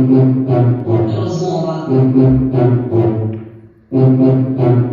Thank you.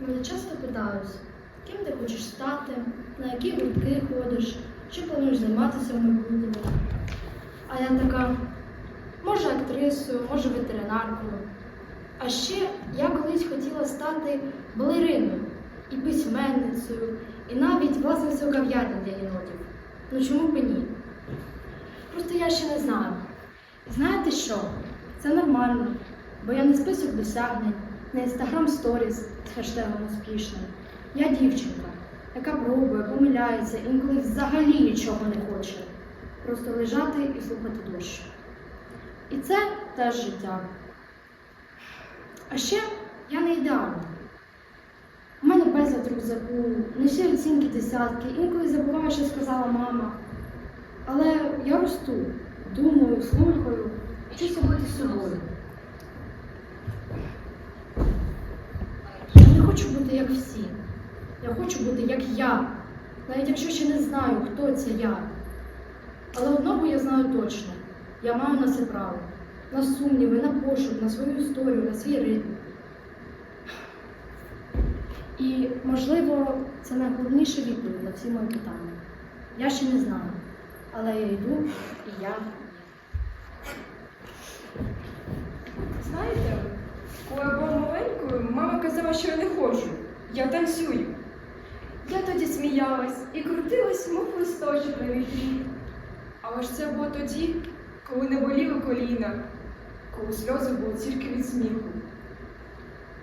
Мене часто питають, ким ти хочеш стати, на які гуртки ходиш, чи плануєш займатися в майбутньому. А я така, може актрисою, може ветеринаркою. А ще я колись хотіла стати балериною і письменницею, і навіть власницею кав'ярні для єнотів. Ну чому б ні? Просто я ще не знаю. Знаєте що? Це нормально, бо я не список досягнень, не інстаграм сторіс з хештегом успішно. Я дівчинка, яка пробує, помиляється, інколи взагалі нічого не хоче. Просто лежати і слухати дощ. І це теж життя. А ще я не ідеальна. У мене безлад рюкзаку, не всі оцінки десятки, інколи забуваю, що сказала мама. Але я росту, думаю, слухаю, вчуся бути собою. Я не хочу бути як всі. Я хочу бути як я, навіть якщо ще не знаю, хто це я. Але одного я знаю точно: я маю на це право, на сумніви, на пошук, на свою історію, на свій ритм. І, можливо, це найголовніша відповідь на всі мої питання. Я ще не знаю, але я йду і я. Знаєте, коли я була маленькою, мама казала, що я не ходжу. Я танцюю. Я тоді сміялась і крутилась, мов листочок на вітрі. Але ж це було тоді, коли не боліли коліна, коли сльози були тільки від сміху.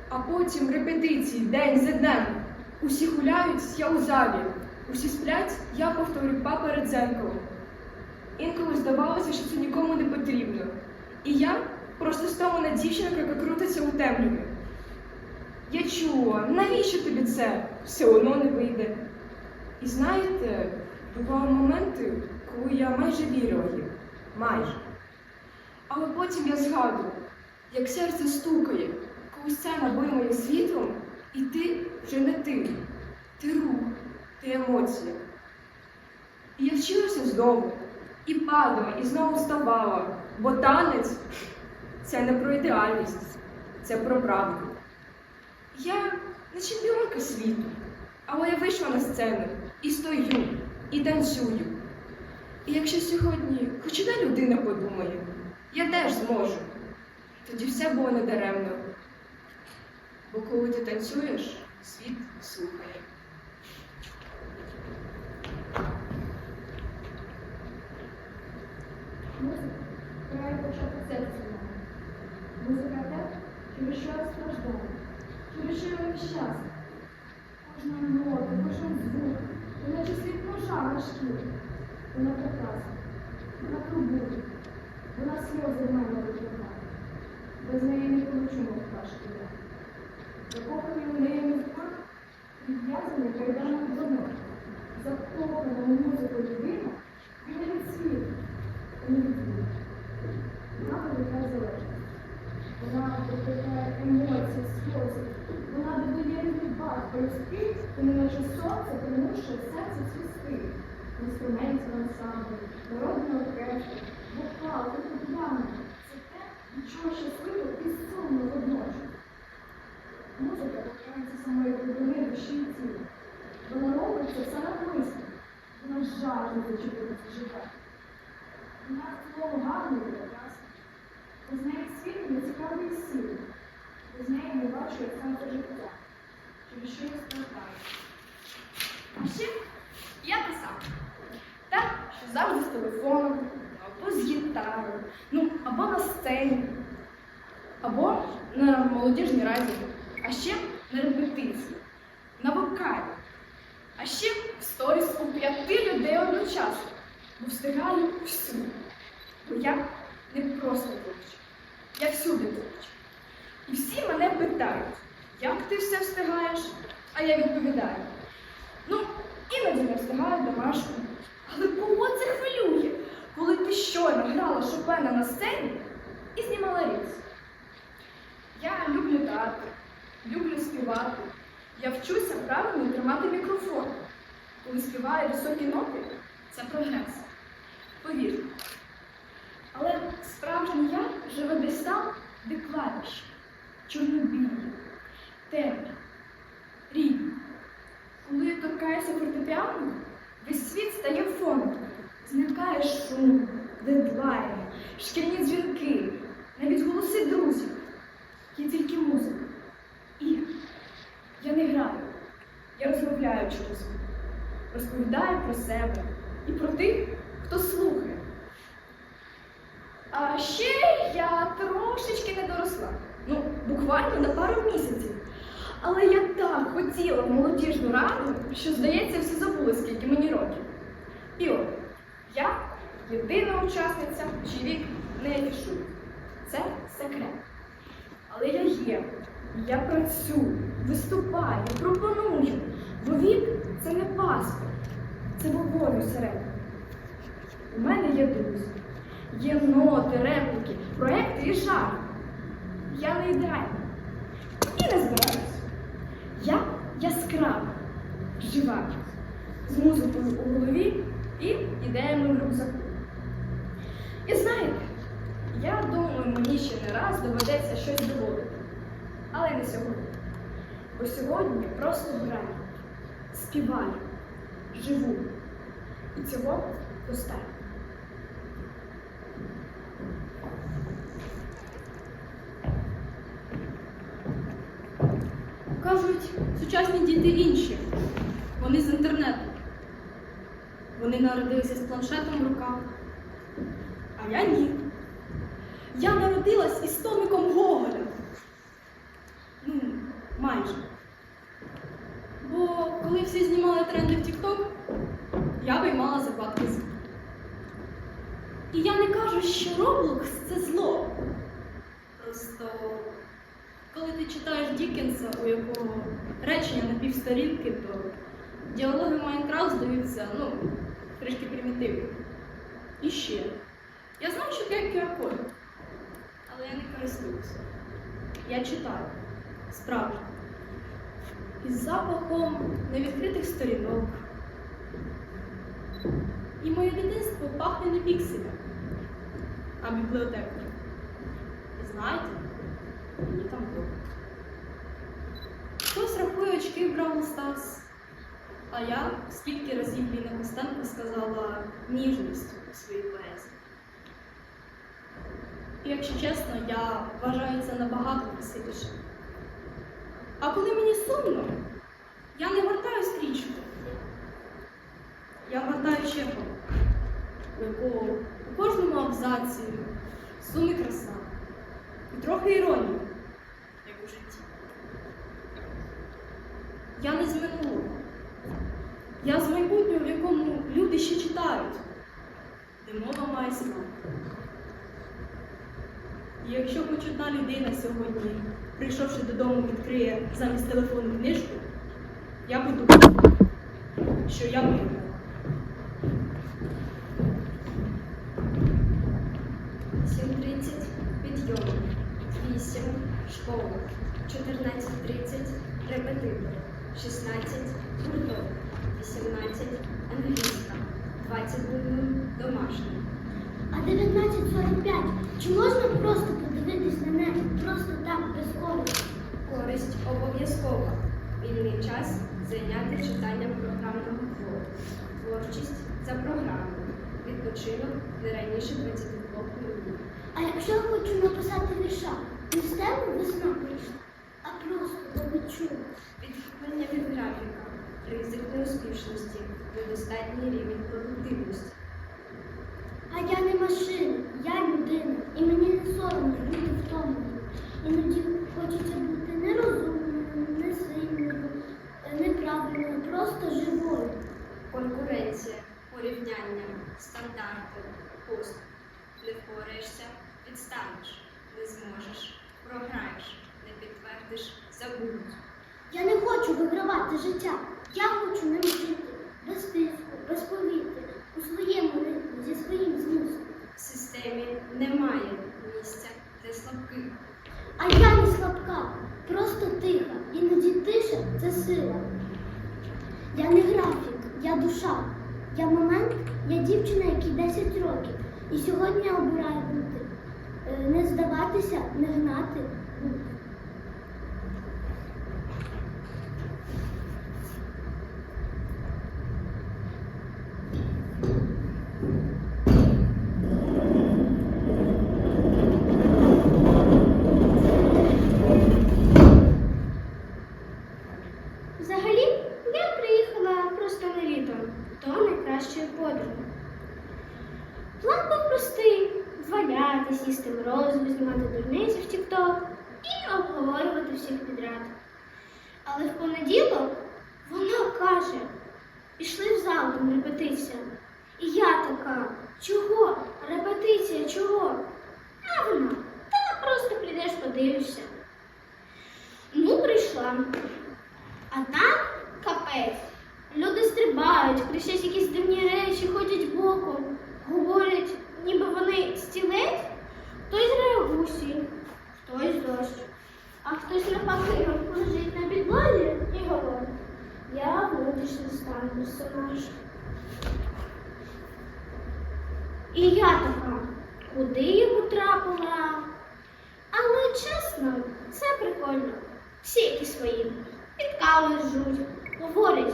А потім репетиції день за днем. Усі гуляють, я у залі. Усі сплять, я повторю перед дзеркалом. Інколи здавалося, що це нікому не потрібно. І я просто стала на дівчинка, яка крутиться у темряві. Я чула, навіщо тобі це? Все одно не вийде. І знаєте, бували моменти, коли я майже вірила їм. Майже. Але потім я згадую, як серце стукає, коли сцена блимає світлом, і ти вже не ти. Ти рух, ти емоція. І я вчилася знову, і падала, і знову вставала, бо танець це не про ідеальність, це про правду. Я не чемпіонка світу, але я вийшла на сцену і стою, і танцюю. І якщо сьогодні хоч одна людина подумає, я теж зможу, тоді все було недаремно. Бо коли ти танцюєш, світ слухає. Музика грає почати серце. Музика через що я страждаю, через весь час. Кожна нота, кожен звук, вона чи слід ножа на шкірі. Вона прекрасна, вона турбує, вона сльози в мене викликає. Без неї не получу мов пташки я. Закоханий у неї мізках, відв'язаний кайданок до ног. Закохана музику людина, і не від світу. Вона викликає залежність. Вона викликає емоції, сльози. Вона додає рибак, польський, і неначе сонце примушує серце цвісти. Інструментів ансамбль, народний оркестр, вокал, фортепіано. Це те, від чого щасливо і сумно водночас. Музика торкається самої глибини душі і тіла. Вона робить це все навмисно. Вона жадно зачепилася життя. Вона слово гарно і прекрасно. Без неї світ не цікавий сил. Без неї не бачу, як сенсу життя. Що я страждаю. А ще я писав. Так, що завжди з телефоном, або з гітарою, ну, або на сцені, або на молодіжній раді, а ще на репетиції, на вокалі, а ще в сторіс у п'яти людей одночасно. бо встигаю всюди. Бо я не просто творча, я всюди творча. І всі мене питають, як ти все встигаєш? А я відповідаю: ну, іноді не встигаю домашку. Але кого це хвилює, коли ти щойно грала Шопена на сцені і знімала різ? Я люблю театр, люблю співати. Я вчуся правильно тримати мікрофон. Коли співаю високі ноти, це прогрес. Повір. Але справжній я живе десь там, де клавіші, чорнобілі, темні, рідні. Коли я торкаюся фортепіано, весь світ стає фоном. Зникає шум, дедлайни, шкільні дзвінки, навіть голоси друзів. Є тільки музика. І я не граю, я розмовляю через. Розповідаю про себе і про тих, хто слухає. А ще я трошечки не доросла. Ну, буквально на пару місяців. Але я так хотіла в молодіжну раду, що, здається, всі забули, скільки мені років. І от, я єдина учасниця, чий вік не афішую. Це секрет. Але я є, я працюю, виступаю, пропоную. Бо вік це не паспорт, це вогонь усередині. У мене є друзі, є ноти, репліки, проекти і жарти. Я не ідеальна і не збираюся. Я яскрава, жива, з музикою у голові і ідеями в рюкзаку. І знаєте, я думаю, мені ще не раз доведеться щось доводити. Але не сьогодні. Бо сьогодні я просто граю, співаю, живу. І цього достатньо. Кажуть, сучасні діти інші. Вони з інтернету. Вони народилися з планшетом в руках. А я ні. Я народилась із томиком Гоголя. Ну, майже. Бо коли всі знімали тренди в TikTok, я виймала закладки з. І я не кажу, що Roblox це зло. Просто коли ти читаєш Дікенса, у якого речення на півсторінки, то діалоги Майнкрафт здаються, ну, трішки примітивні. І ще. Я знаю, що таке QR-код, але я не користуюся. Я читаю. Справді. Із запахом невідкритих сторінок. І моє дитинство пахне не пікселем, а бібліотекою. І знаєте, мені там добре. Хтось рахує очки в Бравл Старс, а я скільки разів Ліна Костенко сказала ніжність у своїй поезії. І якщо чесно, я вважаю це набагато красивіше. А коли мені сумно, я не гортаю стрічку. Я гортаю Чехова, у якого у кожному абзаці сум і краса. І трохи іронії, як у житті. Я не з минулого. Я з майбутнього, в якому люди ще читають, де мова. І якщо хоч одна людина сьогодні, прийшовши додому, відкриє замість телефону книжку, я буду що я виграла. Сім тридцять підйом, вісім школа, 14.30 репетитор, 16 гурток, 18 англійська, 20 домашня. А 19.45. Чи можна просто подивитись на неї? Просто так, без користі? Користь обов'язкова. Вільний час зайняти читанням програмного твору. Творчість за програмою. Відпочинок не раніше 22 хвилин. А якщо я хочу написати вірша, не з весна прийшла, а просто по відчуттю. Відхилення від графіка, ризик неуспішності, недостатній рівень продуктивності. А я не машина, я людина, і мені не соромно бути втомленою. Іноді хочеться бути нерозумною, не сильною, неправильною, просто живою. Конкуренція, порівняння, стандарти, пост. Не впораєшся, відстанеш, не зможеш, програєш, не підтвердиш, забудуть. Я не хочу вигравати життя. Я хочу ним жити. Без тиску, без повітря, у своєму ритмі, зі своїм змістом. В системі немає місця для слабких. А я не слабка, просто тиха. Іноді тиша це сила. Я не графік, я душа. Я момент, я дівчина, якій 10 років. І сьогодні я обираю бути. Е, Не здаватися, не гнати, Але в понеділок вона каже: пішли в зал на репетицію. І я така, чого? Репетиція, чого? А вона, та просто прийдеш, подивишся. Ну, прийшла. А там капець. Люди стрибають, кричать якісь дивні речі, ходять боком, говорять, ніби вони стілець, хтось грає гусі, хтось дощ, а хтось навпаки лежить на підлозі і говорить. Я внутрішній стан персонаж. І я така, куди я потрапила? Але чесно, це прикольно. Всі які свої. Під каву жуть, говорять,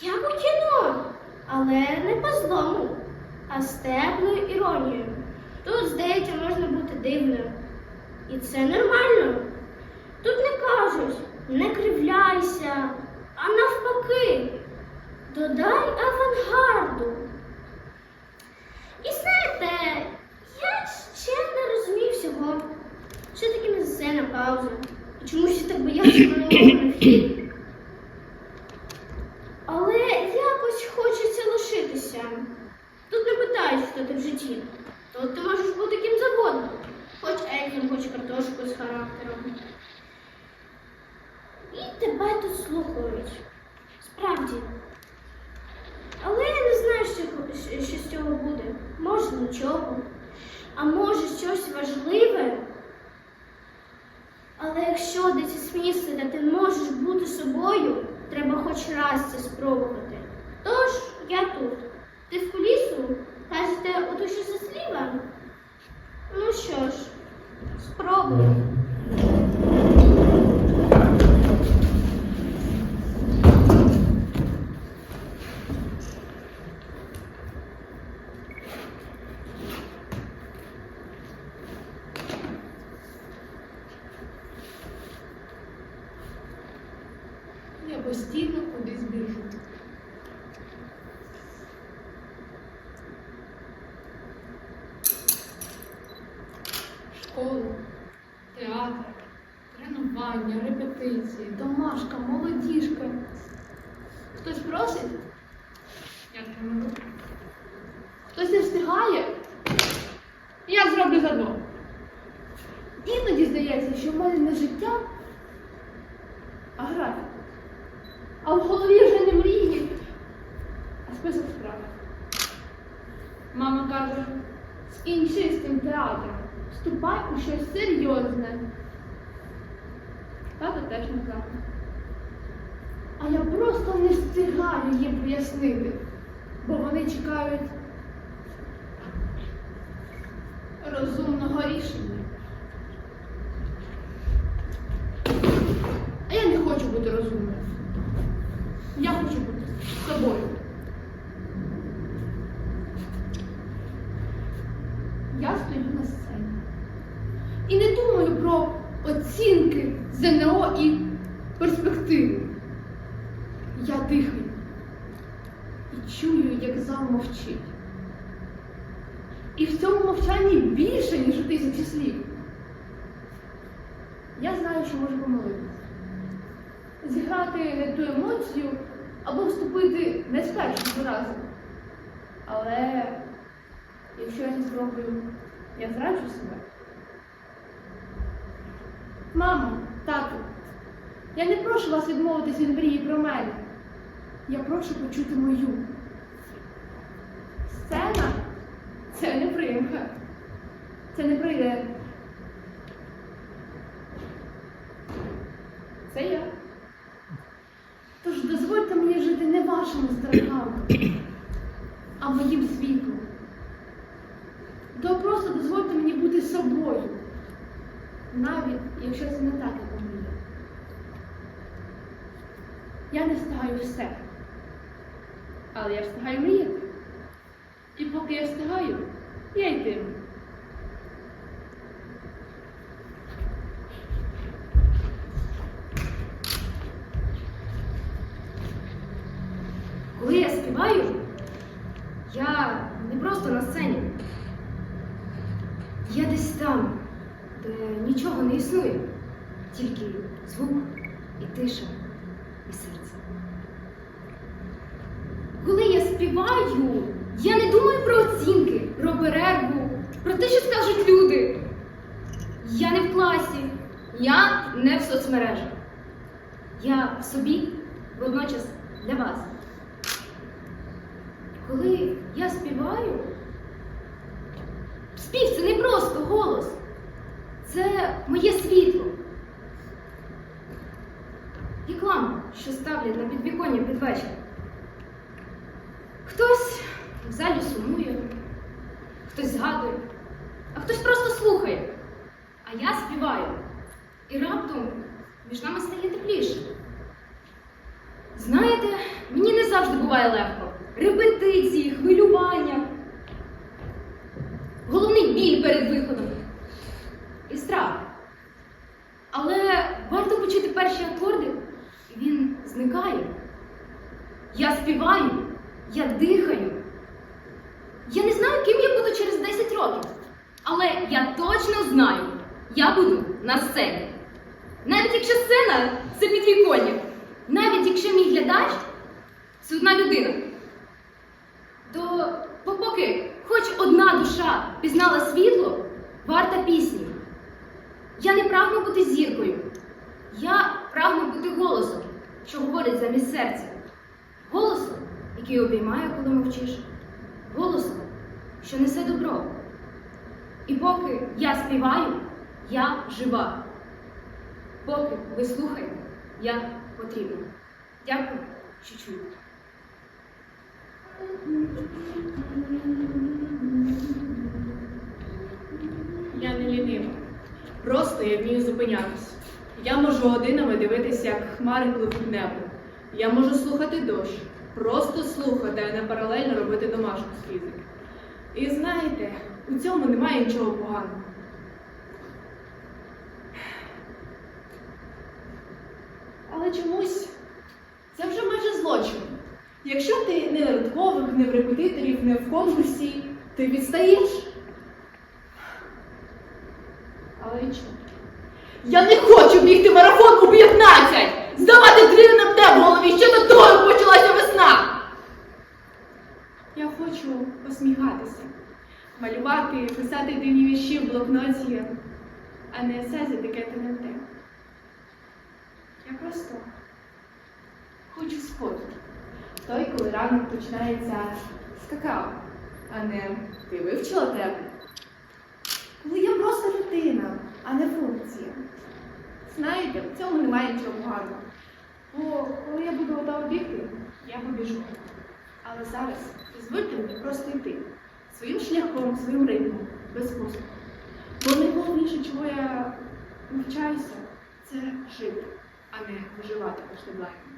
як у кіно, але не по злому, а з теплою іронією. Тут, здається, можна бути дивним. І це нормально. Тут не кажуть, не кривляйся, а навпаки, додай авангарду. І знаєте, я ще не розумів всього. Що таке місцена пауза? І чому всі так бояться мене фільм? Але якось хочеться лишитися. Тут не питають, хто ти в житті. Тут ти можеш бути ким завгодно. Хоч Едім, хоч картошку з характером. І тебе тут слухають. Справді. Але я не знаю, що, що з цього буде. Може нічого. А може щось важливе. Але якщо десь місце, де ти можеш бути собою, треба хоч раз це спробувати. Тож я тут. Ти в кулісу? Кажете, оту, що за сліва? Ну що ж, спробуй. Тренування, репетиції, домашка, молодіжка. Хтось просить? Я треную. Хтось не встигає? Я зроблю за. Іноді здається, що в мене не життя, а графік. А в голові вже не мрії, а список справ. Мама каже, скінчи з тим театром, вступай у щось серйозне. Тато теж не знав. А я просто не встигаю їм пояснити, бо вони чекають розумного рішення. А я не хочу бути розумною. Я хочу бути собою. Я стою на сцені. І не думаю про оцінки ЗНО і перспективи. Я дихаю і чую, як зал мовчить. І в цьому мовчанні більше, ніж у тисячі слів. Я знаю, що можу помилитися зіграти не ту емоцію або вступити не з першого разу. Але якщо я це спробую, я зраджу себе. Мамо, тату, я не прошу вас відмовитись від мрії про мене. Я прошу почути мою. Сцена це не примха. Це не прийде. Це я. Тож дозвольте мені жити не вашими страхами, а моїм світлом. То просто дозвольте мені бути собою, навіть якщо це не так, як у мрії. Я не встигаю все. Але я встигаю мріяти. І поки я встигаю, я йтиму. Коли я співаю, я не просто на сцені. Я десь там, де нічого не існує, тільки звук і тиша, і серце. Коли я співаю, я не думаю про оцінки, про перерву, про те, що скажуть люди. Я не в класі, я не в соцмережах. Я в собі водночас для вас. Коли я співаю, спів це не просто голос, це моє світло. Як лампа, що ставлять на підвіконня під вечір. Хтось в залі сумує, хтось згадує, а хтось просто слухає. Я співаю. І раптом між нами стає тепліше. Знаєте, мені не завжди буває легко. Репетиції, хвилювання. Головний біль перед виходом. І страх. Але варто почути перші акорди, і він зникає. Я співаю, я дихаю. Я не знаю, ким я буду через 10 років. Але я точно знаю, я буду на сцені. Навіть якщо сцена це підвіконня, навіть якщо мій глядач це одна людина, то поки хоч одна душа пізнала світло, варта пісні. Я не прагну бути зіркою. Я прагну бути голосом, що говорить замість серця. Голосом, який обіймає, коли мовчиш. Голосом, що несе добро. І поки я співаю, я жива. Поки ви слухаєте, я потрібна. Дякую, що чуєте. Я не лінива. Просто я вмію зупинятись. Я можу годинами дивитися, як хмари пливуть небо. Я можу слухати дощ, просто слухати, а не паралельно робити домашку з фізики. І знаєте, у цьому немає нічого поганого. Але чомусь це вже майже злочин. Якщо ти не на рудкових, не в репетиторів, не в конкурсі, ти відстаєш. Але нічого. Я не хочу бігти марафон у 15! Здавати дріни на те в голові, ще до того почалася весна! Я хочу посміхатися, малювати, писати дивні вірші в блокноті, а не есе з етикетами тем. Я просто хочу спокій. Той, коли ранок починається з какао, а не ти вивчила тебе. Коли я просто людина, а не функція. Знаєте, в цьому немає нічого поганого. Бо коли я буду готова бігти, я побіжу. Але зараз дозвольте мені просто йти своїм шляхом, своїм ритмом, без поспіху. Бо найголовніше, чого я навчаюся, це жити, а не виживати по дедлайну.